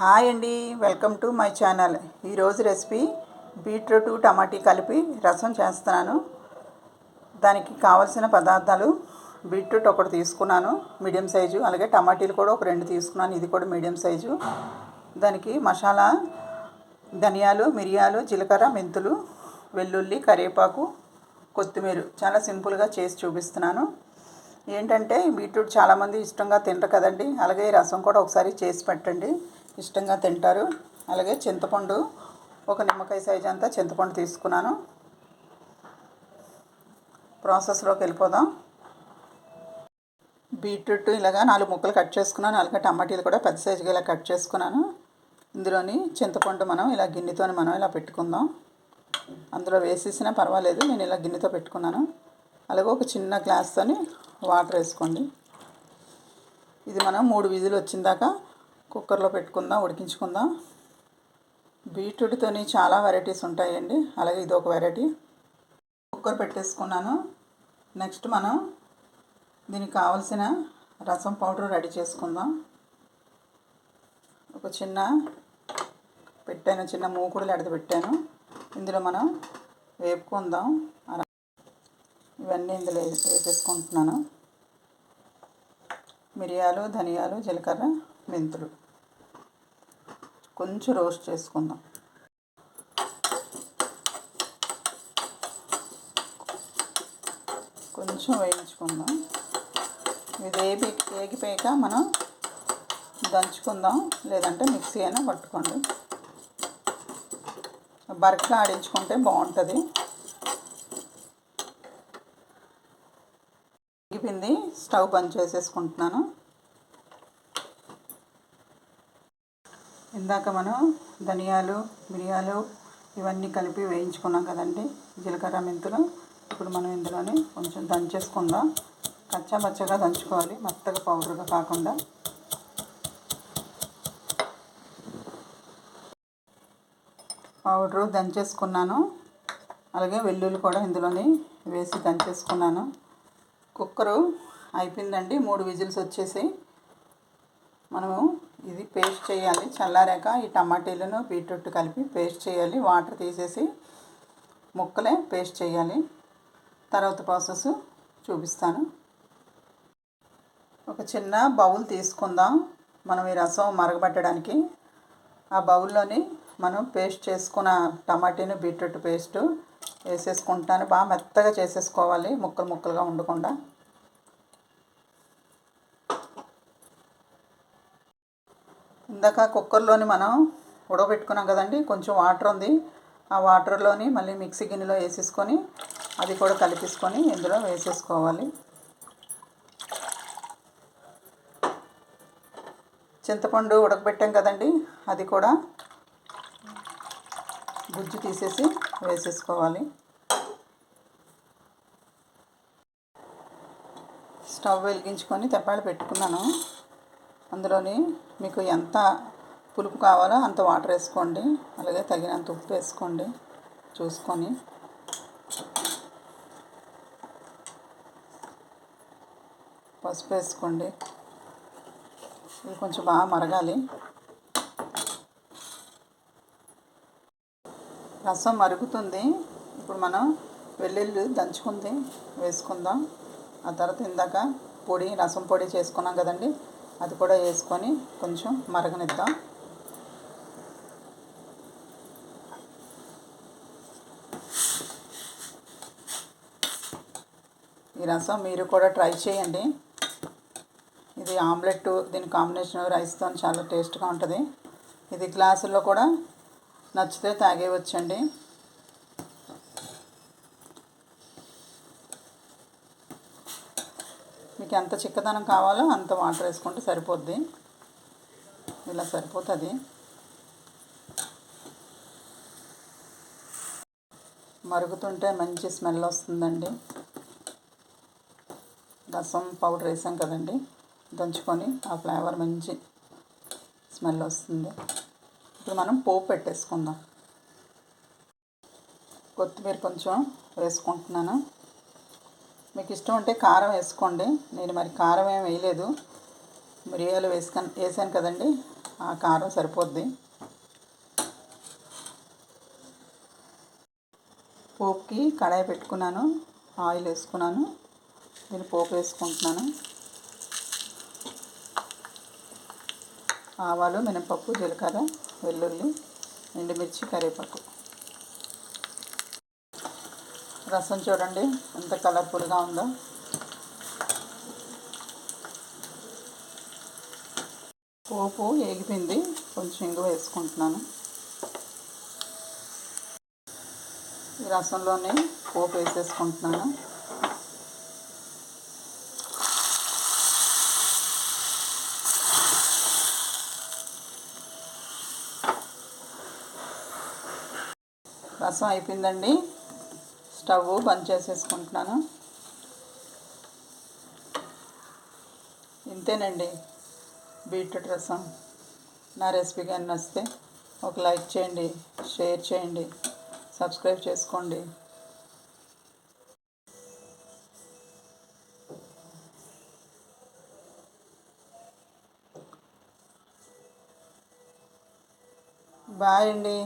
Hi అండి welcome to my channel. ఈరోజు recipe beetroot టమాటీ కలిపి రసం చేస్తున్నాను. దానికి కావలసిన పదార్థాలు బీట్రూట్ ఒకటి తీసుకున్నాను మీడియం సైజు. అలాగే టమాటీలు కూడా ఒక రెండు తీసుకున్నాను ఇది కూడా మీడియం సైజు. దానికి మసాలా ధనియాలు మిరియాలు జీలకర్ర మెంతులు వెల్లుల్లి కరివేపాకు కొత్తిమీర. చాలా సింపుల్గా చేసి చూపిస్తున్నాను. ఏంటంటే బీట్రూట్ చాలామంది ఇష్టంగా తింటారు కదండి. అలాగే ఈ రసం కూడా ఒకసారి చేసి పెట్టండి. ఇష్టంగా తింటారు. అలాగే చింతపండు ఒక నిమ్మకాయ సైజ్ అంతా చింతపండు తీసుకున్నాను. ప్రాసెస్లోకి వెళ్ళిపోదాం. బీట్రూట్ ఇలాగా నాలుగు ముక్కలు కట్ చేసుకున్నాను. అలాగే టమాటీలు కూడా పెద్ద సైజుగా ఇలా కట్ చేసుకున్నాను. ఇందులోని చింతపండు మనం ఇలా గిన్నెతో మనం ఇలా పెట్టుకుందాం. అందులో వేసేసినా పర్వాలేదు నేను ఇలా గిన్నెతో పెట్టుకున్నాను. అలాగే ఒక చిన్న గ్లాస్తోని వాటర్ వేసుకోండి. ఇది మనం మూడు విజులు వచ్చిందాక కుక్కర్లో పెట్టుకుందాం ఉడికించుకుందాం? బీట్రూట్తోని చాలా వెరైటీస్ ఉంటాయండి. అలాగే ఇది ఒక వెరైటీ. కుక్కర్ పెట్టేసుకున్నాను. నెక్స్ట్ మనం దీనికి కావలసిన రసం పౌడర్ రెడీ చేసుకుందాం. ఒక చిన్న పెట్టాను చిన్న మూకుడులు ఎడత పెట్టాను. ఇందులో మనం వేపుకుందాం. ఇవన్నీ ఇందులో వేసేసుకుంటున్నాను. మిరియాలు ధనియాలు జీలకర్ర మెంతులు. కొంచెం రోస్ట్ చేసుకుందాం. కొంచెం వేయించుకుందాం. ఇది ఏపి ఏగిపోయాక మనం దంచుకుందాం. లేదంటే మిక్సీ అయినా పట్టుకోండి. బరకగా ఆడించుకుంటే బాగుంటుంది. ఎగిపింది స్టవ్ బంద్ చేసేసుకుంటున్నాను. ఇందాక మనం ధనియాలు మిరియాలు ఇవన్నీ కలిపి వేయించుకున్నాం కదండి జీలకర్ర మెంతులు. ఇప్పుడు మనం ఇందులోని కొంచెం దంచేసుకుందాం. కచ్చాపచ్చగా దంచుకోవాలి మెత్తగా పౌడర్గా కాకుండా. పౌడరు దంచేసుకున్నాను. అలాగే వెల్లుల్లి కూడా ఇందులోని వేసి దంచేసుకున్నాను. కుక్కరు అయిపోయిందండి మూడు విజిల్స్ వచ్చేసి మనము ఇది పేస్ట్ చేయాలి. చల్లారాక ఈ టమాటీలను బీట్రూట్ కలిపి పేస్ట్ చేయాలి. వాటర్ తీసేసి ముక్కలే పేస్ట్ చేయాలి. తర్వాత ప్రాసెస్ చూపిస్తాను. ఒక చిన్న బౌల్ తీసుకుందాం. మనం ఈ రసం మరగబెట్టడానికి. ఆ బౌల్లోని మనం పేస్ట్ చేసుకున్న టమాటీని బీట్రూట్ పేస్ట్ వేసేసుకుంటాను. బాగా మెత్తగా చేసేసుకోవాలి. ముక్కలు ముక్కలుగా ఉండకుండా. ఇందాక కుక్కర్లోని మనం ఉడకబెట్టుకున్నాం కదండి కొంచెం వాటర్ ఉంది. ఆ వాటర్లోని మళ్ళీ మిక్సీ గిన్నెలో వేసేసుకొని అది కూడా కలిపేసుకొని ఇందులో వేసేసుకోవాలి. చింతపండు ఉడకబెట్టాం కదండి అది కూడా గుజ్జు తీసేసి వేసేసుకోవాలి. స్టవ్ వెలిగించుకొని తెప్పాలు పెట్టుకున్నాను. అందులోని మీకు ఎంత పులుపు కావాలో అంత వాటర్ వేసుకోండి. అలాగే తగినంత ఉప్పు వేసుకోండి. చూసుకొని. పసుపు వేసుకోండి. ఇది కొంచెం బాగా మరగాలి. రసం మరుగుతుంది. ఇప్పుడు మనం వెల్లుల్లి దంచుకుంది వేసుకుందాం. ఆ తర్వాత ఇందాక పొడి రసం పొడి చేసుకున్నాం కదండి. అది కూడా వేసుకొని కొంచెం మరగనిద్దాం. ఈ రసం మీరు కూడా ట్రై చేయండి. ఇది ఆమ్లెట్ దీని కాంబినేషన్ రైస్తో చాలా టేస్ట్గా ఉంటుంది. ఇది గ్లాసుల్లో కూడా నచ్చితే తాగేవచ్చండి మీకు ఎంత చిక్కదనం కావాలో అంత వాటర్ వేసుకుంటే సరిపోద్ది. ఇలా సరిపోతుంది. మరుగుతుంటే మంచి స్మెల్ వస్తుందండి. రసం పౌడర్ వేసాం కదండి దంచుకొని ఆ ఫ్లేవర్ మంచి స్మెల్ వస్తుంది. ఇప్పుడు మనం పోపు పెట్టేసుకుందాం. కొత్తిమీర కొంచెం వేసుకుంటున్నాను. మీకు ఇష్టం ఉంటే కారం వేసుకోండి. నేను మరి కారం ఏం వేయలేదు. మిరియాలు వేసుకొని వేసాను కదండి. ఆ కారం సరిపోద్ది. పోపుకి కడాయి పెట్టుకున్నాను. ఆయిల్ వేసుకున్నాను. దీని పోపు వేసుకుంటున్నాను. ఆవాలు మినపప్పు జీలకర్ర వెల్లుల్లి ఎండుమిర్చి కరివేపాకు. రసం చూడండి ఎంత కలర్ఫుల్గా ఉందో. పోపు ఏగిపోయింది కొంచెం ఇంగు వేసుకుంటున్నాను. ఈ రసంలోనే పోపు వేసేసుకుంటున్నాను. రసం అయిపోయిందండి. స్టవ్ బంద్ చేసేసుకుంటున్నాను. ఇంతేనండి బీట్రూట్ రసం. నా రెసిపీ కానీ నచ్చితే ఒక లైక్ చేయండి షేర్ చేయండి సబ్స్క్రైబ్ చేసుకోండి. బాయ్ అండి.